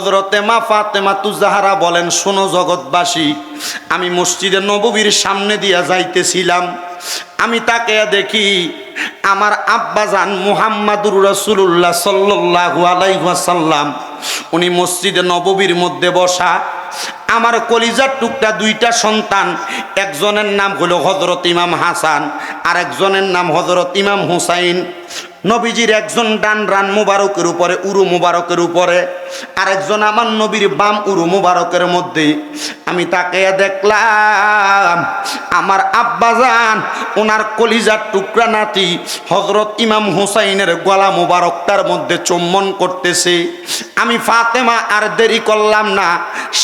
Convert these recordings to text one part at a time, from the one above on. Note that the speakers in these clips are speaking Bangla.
হজরতে মা ফাতেমা তুজাহারা বলেন, শোনো জগৎবাসী, আমি মসজিদে নববীর সামনে দিয়া যাইতেছিলাম। আমি তাকে দেখি আমার আব্বাজান মুহাম্মাদুর রসুল্লাহ সাল্লাহু আলাইসাল্লাম উনি মসজিদে নববীর মধ্যে বসা। আমার কলিজার টুকটা দুইটা সন্তান, একজনের নাম হলো হজরত ইমাম হাসান আর একজনের নাম হজরত ইমাম হুসাইন। নবীজির একজন ডান রান মুবারকের উপরে, উরু মুবারকের উপরে, আরেকজন আমার নবীর বাম উরু মুবারকের মধ্যে। আমি তাকে দেখলাম, আমার আব্বাজান ওনার কলিজার টুকরা নাতি হজরত ইমাম হুসাইনের গলা মুবারকটার মধ্যে চুম্বন করতেছে। আমি ফাতেমা আর দেরি করলাম না,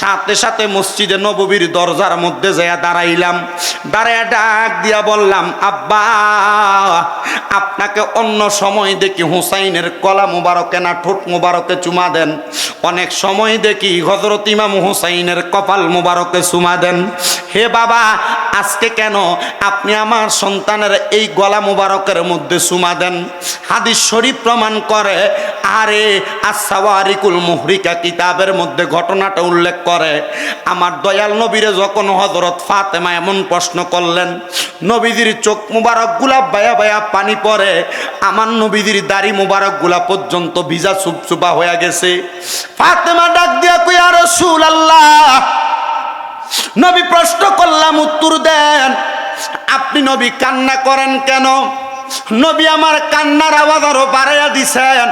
সাথে সাথে মসজিদে নববীর দরজার মধ্যে যেয়া দাঁড়াইলাম। দাঁড়ায় ডাক দিয়া বললাম, আব্বা, আপনাকে অন্য সময় দেখি হুসাইনের কলা মুবারকে না ঠোঁট মুবারকে চুমা দেন। অনেক সময় দেখি হজরত ইমাম হুসাইনের কপাল মুবারকে চুমা দেন। হে বাবা, আজকে কেন আপনি আমার সন্তানের এই গলা মুবারকের মধ্যে চুমা দেন? হাদিস শরীফ প্রমাণ করে, আরে আসাওয়ারিকুল মুহরিকা কিতাবের মধ্যে ঘটনাটা উল্লেখ করে, আমার দয়াল নবীরে যখন হজরত ফাতেমা এমন প্রশ্ন করলেন, নবীজির চোখ মুবারকগুলা বায়া বায়া পানি পরে আমার নবীদের দাড়ি মুবারকগুলা পর্যন্ত ভিজা সুপসুপা হয়ে গেছে। ফাতেমা ডাক দিয়া আর রসুল আল্লাহ নবী প্রশ্ন করলাম, উত্তর দেন, আপনি নবী কান্না করেন কেন? নবী আমার কান্নার আওয়াজ আরও বাড়াইয়া দিছেন।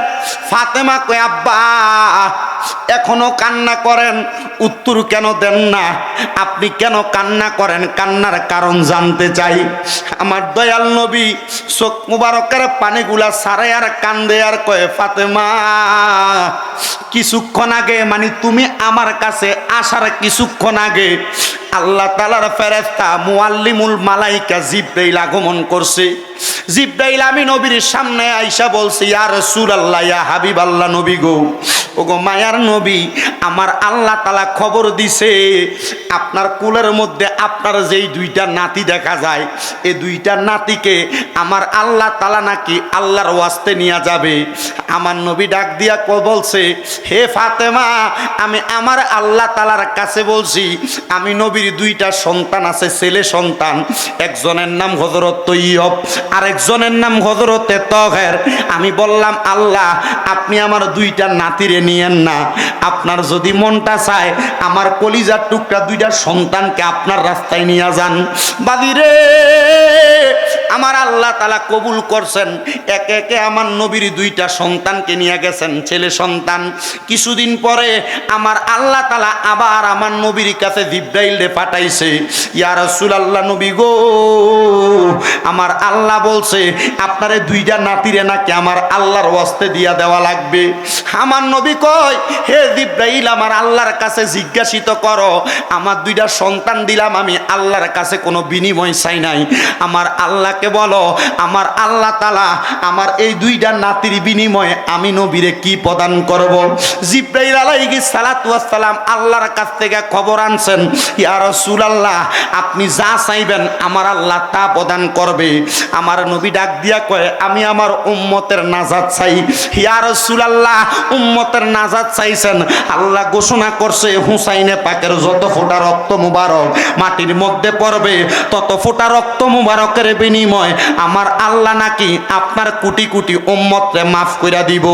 ফাতেমা কয়, আব্বা এখনও কান্না করেন, উত্তর কেন দেন না? আপনি কেন কান্না করেন? কান্নার কারণ জানতে চাই। আমার দয়াল নবী চোখ মুবারকের পানিগুলা সারে আর কান্দে আর কয়ে, ফাতেমা, কিছুক্ষণ আগে মানে তুমি আমার কাছে আসার কিছুক্ষণ আগে, আল্লাহ তালার ফেরেস্তা মুআল্লিমুল মালাইকা জিব্রাইল আগমন করছে। জিব্রাইল আমি নবীর সামনে আইসা বলছি আর রাসূলুল্লাহ, ইয়া হাবিব আল্লাহ নবী গো ওগো মায়ার নবী, আমার আল্লাহ তালা খবর দিছে, আপনার কুলের মধ্যে আপনার যেই দুইটা নাতি দেখা যায় এই দুইটা নাতিকে আমার আল্লাহ তালা নাকি আল্লাহর ওয়াস্তে নিয়ে যাবে। আমার নবী ডাক দিয়া ক বলছে, হে ফাতেমা, আমি আমার আল্লাহ তালার কাছে বলছি, আমি নবীর দুইটা সন্তান আছে, ছেলে সন্তান। একজনের নাম হজরত তৈয়ব, আরেকজনের নাম হজরতে তহের। আমি বললাম, আল্লাহ, আপনি আমার দুইটা নাতিরে নিয়েন না। আপনার যদি মনটা চায়, আমার কলিজার টুকরা দুইটা সন্তানকে আপনার রাস্তায় নিয়ে যান। বাদিরে আমার আল্লাহ তালা কবুল করছেন। একে একে আমার নবীর দুইটা সন্তানকে নিয়ে গেছেন, ছেলে সন্তান। কিছুদিন পরে আমার আল্লাহ তালা আবার আমার নবীর কাছে জিব্রাইল রে পাঠাইছে। ইয়া রাসূল আল্লাহ নবী গো আমার আল্লাহ বলছে, আপনারে দুইটা নাতিরে নাকি আমার আল্লাহর ওয়াস্তে দিয়া দেওয়া লাগবে? আমার নবী কয়, হে জিব্রাইল, আমার আল্লাহর কাছে জিজ্ঞাসিত করো। আমার দুইটা সন্তান দিলাম, আমি আল্লাহর কাছে কোনো বিনিময় চাই নাই। আমার আল্লাহকে বলো, আমার আল্লাহ তালা আমার এই দুইটা নাতির বিনিময়ে আমি নবীরে কি প্রদান করব? জিব্রাইল আলাইহি সালাম আল্লাহর কাছ থেকে খবর আনছেন, ইয়া রাসূলুল্লাহ, আপনি যা চাইবেন, আমার আল্লাহ তা প্রদান করবে আমার নবী ডাক দিয়া কয়, আমি আমার উম্মতের নাজাত চাই। ইয়া রাসূলুল্লাহ, উম্মতের নাজাত চাইছেন। আল্লাহ ঘোষণা করছে, হুসাইনে পাকের যত ফোঁটা রক্ত মুবারক মাটির মধ্যে পড়বে, তত ফোঁটা রক্ত মুবারকের বিনিময় আমার আল্লাহ নাকি আপনার কোটি কোটি উম্মতরে মাফ কইরা দিব।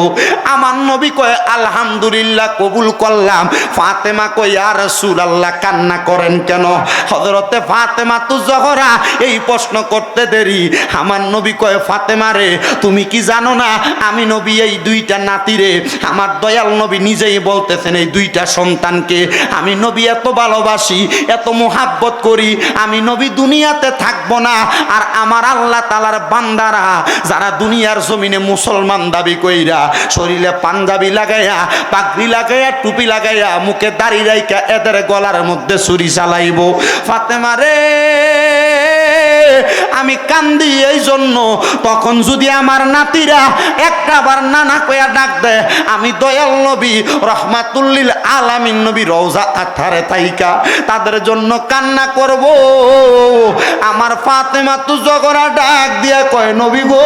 আমার নবী কয়, আলহামদুলিল্লাহ, কবুল করলাম। ফাতেমা কয় আর রাসূল আল্লাহ কান্না করেন কেন? হযরতে ফাতেমা তু জহরা এই প্রশ্ন করতে দেরি। আমার নবী কয়, ফাতেমা রে, তুমি কি জানো না? আমি নবী এই দুইটা নাতিরে আমার দয়াল নবী নিজেই বলতেছেন এই দুইটা সন্তানকে, আমি নবী এত ভালোবাসি, এত মোহাব্বত করি, আমি নবী দুনিয়াতে থাকব না। আর আমার আল্লাহ তালার বান্দারা, যারা দুনিয়ার জমিনে মুসলমান দাবি কইরা শরীরে পাঞ্জাবি লাগাইয়া, পাগড়ি লাগাইয়া, টুপি লাগাইয়া, মুখে দাড়ি রাইকা এদের গলার মধ্যে ছুরি চালাইব। ফাতেমা রে আমি কান্দি এই জন্য। তখন যদি আমার নাতিরা একটা বার নানা কয়া ডাক দেয়, আমি দয়াল নবী, রহমাতুল্লিল আলামিন নবী রওজা আথারে তাইকা, তাদের জন্য কান্না করব। আমার ফাতেমা তু জগরা ডাক দিয়া কয়, নবী গো,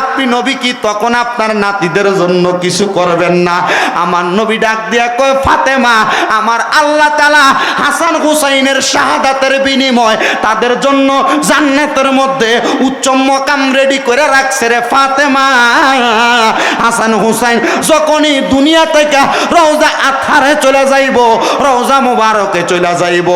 আপনি নবী কি তখন আপনার নাতিদের জন্য কিছু করবেন না? আমার নবী ডাক দিয়া কয়, ফাতেমা, আমার আল্লাহ তালা হাসান হুসাইনের শাহাদাতের বিনিময় তাদের জন্য জান্নাতের মধ্যে উচ্চ মকাম রেডি করে রাখছে রে ফাতেমা। হাসান হুসাইন যখনই দুনিয়া থেকে রওজা আথারে চলে যাইব, রওজা মুবারকে চলে যাইব,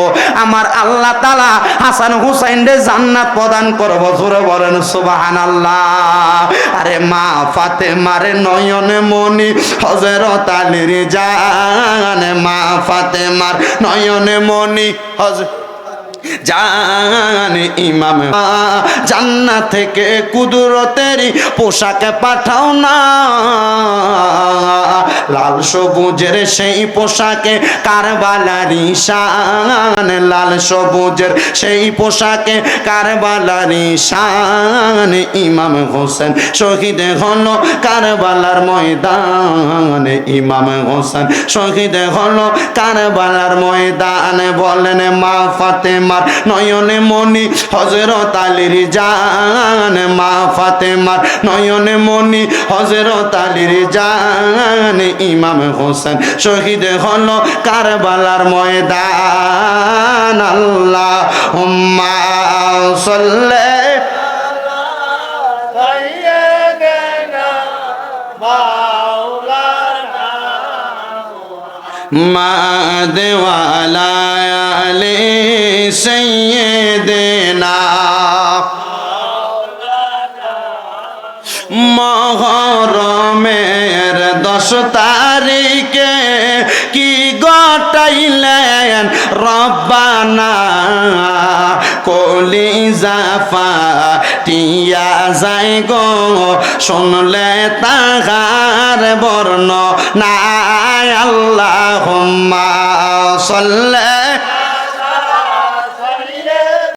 আমার আল্লাহ তালা হাসান হুসাইন রে জান্নাত প্রদান করব, জোরে বলেন সুবাহান আল্লাহ আরে মা ফাতে মারে নয়নে মনি হজরত আলীর জান, মা ফাতে মার নয়নে মনি হজ জান ইমাম জান্না থেকে কুদরতেরই পোশাকে পাঠাও না। লাল সবুজের সেই পোশাকে কারবালারি শান লাল সবুজের সেই পোশাকে কারবালারি শান ইমাম হোসেন শহীদ হলো কারবালার ময়দান। ইমাম হোসেন শহীদ হলো কারবালার ময়দান। বলেন মা ফাতেমার নয়নে মনি হজরত আলীর জান, মা ফাতেমার নয়নে মনি হজরত আলীর জান, ইমাম হোসেন শহীদ হলো কারবালার ময়দান। আল্লাহ হুম্মা সাল্লে মা দেওয়ালা আলে সৈয়দনা। মহরমের দশ তারিখে কি গটাইলেন রব্বানা? কলি জাফা টিয়া যাই গো, শুনলে তাহার বর্ণ নাই আল্লাহ সাল্লা